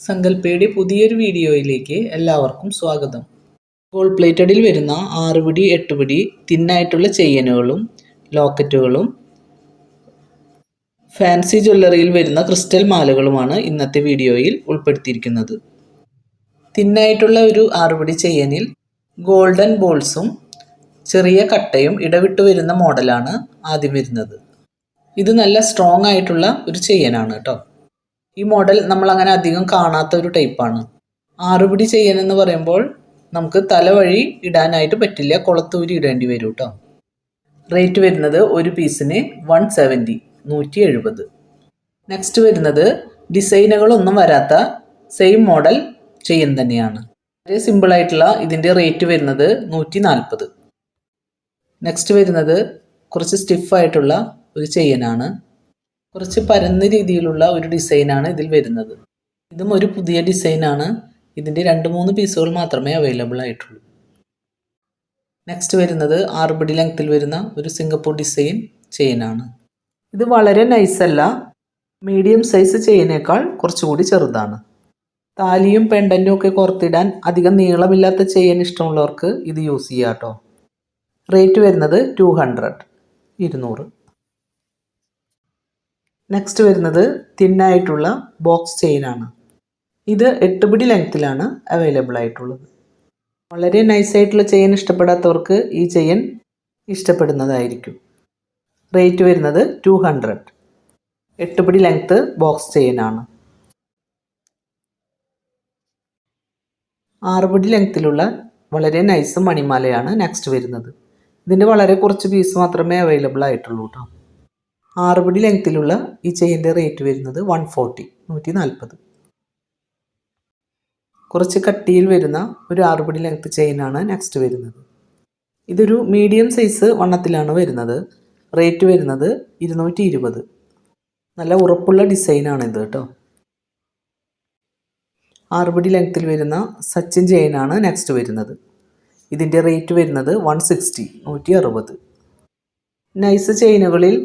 സങ്കല്പയുടെ പുതിയൊരു വീഡിയോയിലേക്ക് എല്ലാവർക്കും സ്വാഗതം. ഗോൾഡ് പ്ലേറ്റഡിൽ വരുന്ന ആറ് പിടി എട്ട് പിടി തിന്നായിട്ടുള്ള ചെയിനുകളും ലോക്കറ്റുകളും ഫാൻസി ജ്വല്ലറിയിൽ വരുന്ന ക്രിസ്റ്റൽ മാലകളുമാണ് ഇന്നത്തെ വീഡിയോയിൽ ഉൾപ്പെടുത്തിയിരിക്കുന്നത്. തിന്നായിട്ടുള്ള ഒരു ആറുപിടി ചെയിനിൽ ഗോൾഡൻ ബോൾസും ചെറിയ കട്ടയും ഇടവിട്ട് വരുന്ന മോഡലാണ് ആദ്യം വരുന്നത്. ഇത് നല്ല സ്ട്രോങ് ആയിട്ടുള്ള ഒരു ചെയ്യനാണ് കേട്ടോ. ഈ മോഡൽ നമ്മൾ അങ്ങനെ അധികം കാണാത്ത ഒരു ടൈപ്പാണ് ആറുപിടി ചെയ്യാനെന്ന് പറയുമ്പോൾ നമുക്ക് തലവഴി ഇടാനായിട്ട് പറ്റില്ല. കുളത്തൂരി ഇടേണ്ടി വരും കേട്ടോ റേറ്റ് വരുന്നത് ഒരു പീസിന് വൺ സെവന്റി നൂറ്റി എഴുപത് നെക്സ്റ്റ് വരുന്നത് ഡിസൈനുകളൊന്നും വരാത്ത സെയിം മോഡൽ ചെയിൻ തന്നെയാണ്. വളരെ സിമ്പിളായിട്ടുള്ള ഇതിന്റെ റേറ്റ് വരുന്നത് നൂറ്റി നാൽപ്പത് നെക്സ്റ്റ് വരുന്നത് കുറച്ച് സ്റ്റിഫായിട്ടുള്ള ഒരു ചെയിനാണ് കുറച്ച് പരന്ന രീതിയിലുള്ള ഒരു ഡിസൈനാണ് ഇതിൽ വരുന്നത്. ഇതും ഒരു പുതിയ ഡിസൈനാണ്. ഇതിന്റെ രണ്ട് മൂന്ന് പീസുകൾ മാത്രമേ അവൈലബിൾ ആയിട്ടുള്ളൂ. നെക്സ്റ്റ് വരുന്നത് ആറുപടി ലെങ്ത്തിൽ വരുന്ന ഒരു സിംഗപ്പൂർ ഡിസൈൻ ചെയിനാണ് ഇത് വളരെ നൈസല്ല മീഡിയം സൈസ് ചെയിനേക്കാൾ കുറച്ചുകൂടി ചെറുതാണ്. താലിയും പെണ്ടന്റും ഒക്കെ കോർത്തിടാൻ അധികം നീളമില്ലാത്ത ചെയിൻ ഇഷ്ടമുള്ളവർക്ക് ഇത് യൂസ് ചെയ്യാം കേട്ടോ റേറ്റ് വരുന്നത് ടു ഹൺഡ്രഡ് ഇരുന്നൂറ്. നെക്സ്റ്റ് വരുന്നത് തിന്നായിട്ടുള്ള ബോക്സ് ചെയിനാണ് ഇത് എട്ട് പിടി ലെങ്ത്തിലാണ് അവൈലബിൾ ആയിട്ടുള്ളത്. വളരെ നൈസായിട്ടുള്ള ചെയിൻ ഇഷ്ടപ്പെടാത്തവർക്ക് ഈ ചെയിൻ ഇഷ്ടപ്പെടുന്നതായിരിക്കും. റേറ്റ് വരുന്നത് ടു ഹൺഡ്രഡ് എട്ട് പിടി ലെങ്ത്ത് ബോക്സ് ചെയിനാണ് ആറുപടി ലെങ്ത്തിലുള്ള വളരെ നൈസ് മണിമാലയാണ് നെക്സ്റ്റ് വരുന്നത്. ഇതിന്റെ വളരെ കുറച്ച് പീസ് മാത്രമേ അവൈലബിൾ ആയിട്ടുള്ളൂ കേട്ടോ ആറുപടി ലെങ്ത്തിലുള്ള ഈ ചെയിന്റെ റേറ്റ് വരുന്നത് വൺ ഫോർട്ടി നൂറ്റി നാൽപ്പത് കുറച്ച് കട്ടിയിൽ വരുന്ന ഒരു ആറുപടി ലെങ്ത്ത് ചെയിനാണ് നെക്സ്റ്റ് വരുന്നത്. ഇതൊരു മീഡിയം സൈസ് വണ്ണത്തിലാണ് വരുന്നത്. റേറ്റ് വരുന്നത് ഇരുന്നൂറ്റി ഇരുപത് നല്ല ഉറപ്പുള്ള ഡിസൈനാണ് ഇത് കേട്ടോ. ആറുപടി ലെങ്ത്തിൽ വരുന്ന സച്ചിൻ ചെയിനാണ് നെക്സ്റ്റ് വരുന്നത്. ഇതിന്റെ റേറ്റ് വരുന്നത് വൺ സിക്സ്റ്റി നൂറ്റി അറുപത് നൈസ് ചെയിനുകളിൽ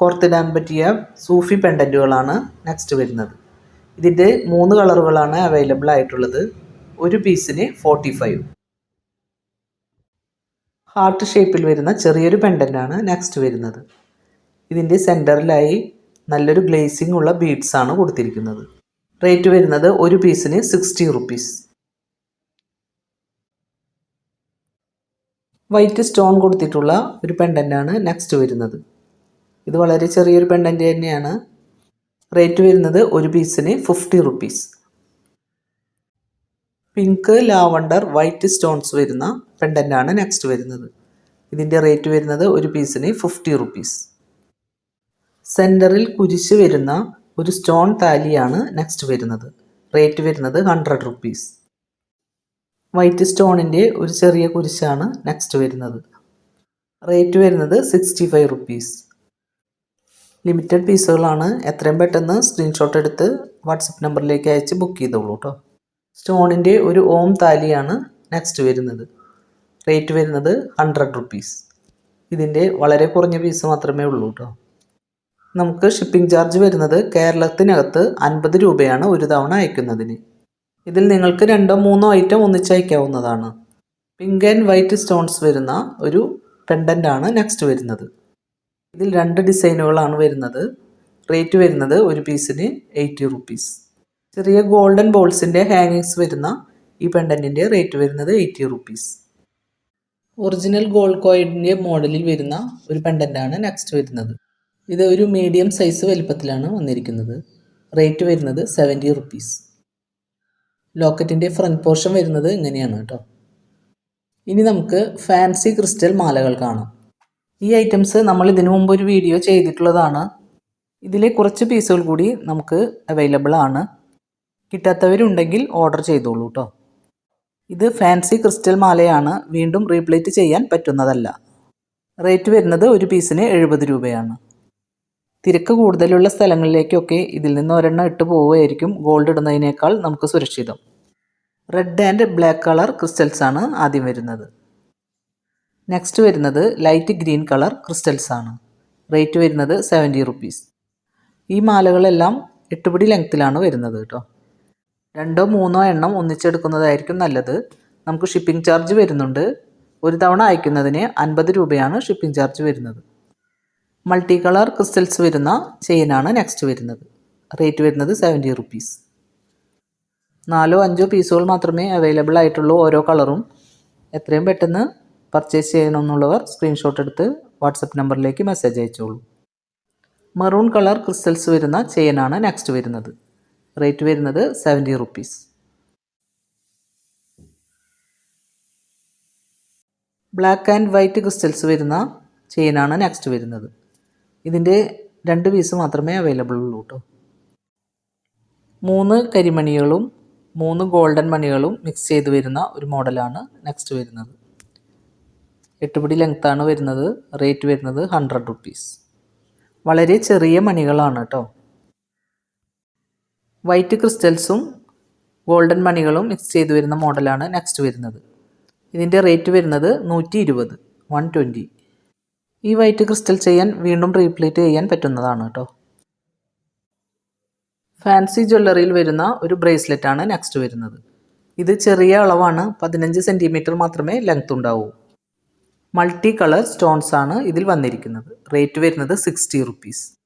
കോർത്തിടാൻ പറ്റിയ സൂഫി പെൻഡന്റുകളാണ് നെക്സ്റ്റ് വരുന്നത്. ഇതിന്റെ മൂന്ന് കളറുകളാണ് അവൈലബിൾ ആയിട്ടുള്ളത്. ഒരു പീസിന് ഫോർട്ടി ഫൈവ് ഹാർട്ട് ഷേപ്പിൽ വരുന്ന ചെറിയൊരു പെൻഡന്റാണ് നെക്സ്റ്റ് വരുന്നത്. ഇതിന്റെ സെന്ററിലായി നല്ലൊരു ഗ്ലേസിംഗ് ഉള്ള ബീഡ്സ് ആണ് കൊടുത്തിരിക്കുന്നത്. റേറ്റ് വരുന്നത് ഒരു പീസിന് സിക്സ്റ്റി റുപ്പീസ് വൈറ്റ് സ്റ്റോൺ കൊടുത്തിട്ടുള്ള ഒരു പെൻഡന്റാണ് നെക്സ്റ്റ് വരുന്നത്. ഇത് വളരെ ചെറിയൊരു പെണ്ണന്റെ തന്നെയാണ്. റേറ്റ് വരുന്നത് ഒരു പീസിന് fifty rupees pink lavender white stones വരുന്ന പെണ്ടന്റാണ് നെക്സ്റ്റ് വരുന്നത്. ഇതിന്റെ റേറ്റ് വരുന്നത് ഒരു പീസിന് ഫിഫ്റ്റി റുപ്പീസ് സെന്ററിൽ കുരിശ് വരുന്ന ഒരു സ്റ്റോൺ താലിയാണ് നെക്സ്റ്റ് വരുന്നത്. റേറ്റ് വരുന്നത് ഹൺഡ്രഡ് റുപ്പീസ് വൈറ്റ് സ്റ്റോണിന്റെ ഒരു ചെറിയ കുരിശാണ് നെക്സ്റ്റ് വരുന്നത്. റേറ്റ് വരുന്നത് സിക്സ്റ്റി ഫൈവ് റുപ്പീസ് ലിമിറ്റഡ് പീസുകളാണ്. എത്രയും പെട്ടെന്ന് സ്ക്രീൻഷോട്ട് എടുത്ത് വാട്സപ്പ് നമ്പറിലേക്ക് അയച്ച് ബുക്ക് ചെയ്തോളൂ കേട്ടോ സ്റ്റോണിന്റെ ഒരു ഓം താലിയാണ് നെക്സ്റ്റ് വരുന്നത്. റേറ്റ് വരുന്നത് ഹൺഡ്രഡ് റുപ്പീസ് ഇതിന്റെ വളരെ കുറഞ്ഞ പീസ് മാത്രമേ ഉള്ളൂ കേട്ടോ നമുക്ക് ഷിപ്പിംഗ് ചാർജ് വരുന്നത് കേരളത്തിനകത്ത് അൻപത് രൂപയാണ് ഒരു തവണ അയക്കുന്നതിന്. ഇതിൽ നിങ്ങൾക്ക് രണ്ടോ മൂന്നോ ഐറ്റം ഒന്നിച്ച് അയക്കാവുന്നതാണ്. പിങ്ക് ആൻഡ് വൈറ്റ് സ്റ്റോൺസ് വരുന്ന ഒരു പെൻഡന്റ് ആണ് നെക്സ്റ്റ് വരുന്നത്. ഇതിൽ രണ്ട് ഡിസൈനുകളാണ് വരുന്നത്. റേറ്റ് വരുന്നത് ഒരു പീസിന് എയ്റ്റി റുപ്പീസ്. ചെറിയ ഗോൾഡൻ ബോൾസിന്റെ ഹാങ്ങിങ്സ് വരുന്ന ഈ പെൻഡന്റിന്റെ റേറ്റ് വരുന്നത് എയ്റ്റി റുപ്പീസ്. ഒറിജിനൽ ഗോൾഡ് കോയിഡിന്റെ മോഡലിൽ വരുന്ന ഒരു പെണ്ടന്റാണ് നെക്സ്റ്റ് വരുന്നത്. ഇത് ഒരു മീഡിയം സൈസ് വലിപ്പത്തിലാണ് വന്നിരിക്കുന്നത്. റേറ്റ് വരുന്നത് സെവന്റി റുപ്പീസ്. ലോക്കറ്റിന്റെ ഫ്രണ്ട് പോർഷൻ വരുന്നത് ഇങ്ങനെയാണ് കേട്ടോ. ഇനി നമുക്ക് ഫാൻസി ക്രിസ്റ്റൽ മാലകൾ കാണാം. ഈ ഐറ്റംസ് നമ്മൾ ഇതിനു മുമ്പ് ഒരു വീഡിയോ ചെയ്തിട്ടുള്ളതാണ്. ഇതിലെ കുറച്ച് പീസുകൾ കൂടി നമുക്ക് അവൈലബിൾ ആണ്. കിട്ടാത്തവരുണ്ടെങ്കിൽ ഓർഡർ ചെയ്തോളൂ കേട്ടോ ഇത് ഫാൻസി ക്രിസ്റ്റൽ മാലയാണ്. വീണ്ടും റീപ്ലേറ്റ് ചെയ്യാൻ പറ്റുന്നതല്ല. റേറ്റ് വരുന്നത് ഒരു പീസിന് എഴുപത് രൂപയാണ്. തിരക്ക് കൂടുതലുള്ള സ്ഥലങ്ങളിലേക്കൊക്കെ ഇതിൽ നിന്ന് ഒരെണ്ണം ഇട്ട് പോവുകയായിരിക്കും. ഗോൾഡ് ഇടുന്നതിനേക്കാൾ നമുക്ക് സുരക്ഷിതം. Red and black colour crystals ആണ് ആദ്യം വരുന്നത്. നെക്സ്റ്റ് വരുന്നത് ലൈറ്റ് ഗ്രീൻ കളർ ക്രിസ്റ്റൽസ് ആണ്. റേറ്റ് വരുന്നത് സെവന്റി റുപ്പീസ് ഈ മാലകളെല്ലാം എട്ടുപിടി ലെങ്ത്തിലാണ് വരുന്നത് കേട്ടോ രണ്ടോ മൂന്നോ എണ്ണം ഒന്നിച്ചെടുക്കുന്നതായിരിക്കും നല്ലത്. നമുക്ക് ഷിപ്പിംഗ് ചാർജ് വരുന്നുണ്ട്. ഒരു തവണ അയക്കുന്നതിന് അൻപത് രൂപയാണ് ഷിപ്പിംഗ് ചാർജ് വരുന്നത്. മൾട്ടി കളർ ക്രിസ്റ്റൽസ് വരുന്ന ചെയിനാണ് നെക്സ്റ്റ് വരുന്നത്. റേറ്റ് വരുന്നത് സെവന്റി റുപ്പീസ് നാലോ അഞ്ചോ പീസുകൾ മാത്രമേ അവൈലബിൾ ആയിട്ടുള്ളൂ ഓരോ കളറും എത്രയും പെട്ടെന്ന് പർച്ചേസ് ചെയ്യണമെന്നുള്ളവർ സ്ക്രീൻഷോട്ട് എടുത്ത് വാട്സപ്പ് നമ്പറിലേക്ക് മെസ്സേജ് അയച്ചോളൂ. മറൂൺ കളർ ക്രിസ്റ്റൽസ് വരുന്ന ചെയിനാണ് നെക്സ്റ്റ് വരുന്നത്. റേറ്റ് വരുന്നത് seventy rupees black and white crystals വരുന്ന ചെയിനാണ് നെക്സ്റ്റ് വരുന്നത്. ഇതിന്റെ രണ്ട് പീസ് മാത്രമേ അവൈലബിൾ ഉള്ളൂ കേട്ടോ മൂന്ന് കരിമണികളും മൂന്ന് ഗോൾഡൻ മണികളും മിക്സ് ചെയ്ത് വരുന്ന ഒരു മോഡലാണ് നെക്സ്റ്റ് വരുന്നത്. എട്ടുപിടി ലെങ്ത്താണ് വരുന്നത്. റേറ്റ് വരുന്നത് ഹൺഡ്രഡ് റുപ്പീസ് വളരെ ചെറിയ മണികളാണ് കേട്ടോ വൈറ്റ് ക്രിസ്റ്റൽസും ഗോൾഡൻ മണികളും മിക്സ് ചെയ്ത് വരുന്ന മോഡലാണ് നെക്സ്റ്റ് വരുന്നത്. ഇതിന്റെ റേറ്റ് വരുന്നത് നൂറ്റി ഇരുപത് വൺ ട്വന്റി ഈ വൈറ്റ് ക്രിസ്റ്റൽ ചെയ്യാൻ വീണ്ടും റീപ്ലേറ്റ് ചെയ്യാൻ പറ്റുന്നതാണ് കേട്ടോ ഫാൻസി ജ്വല്ലറിയിൽ വരുന്ന ഒരു ബ്രേസ്ലെറ്റ് ആണ് നെക്സ്റ്റ് വരുന്നത്. ഇത് ചെറിയ അളവാണ് പതിനഞ്ച് സെന്റിമീറ്റർ മാത്രമേ ലെങ്ത് ഉണ്ടാവൂ. മൾട്ടി കളർ സ്റ്റോൺസ് ആണ് ഇതിൽ വന്നിരിക്കുന്നത്. റേറ്റ് വരുന്നത് സിക്സ്റ്റി റുപ്പീസ്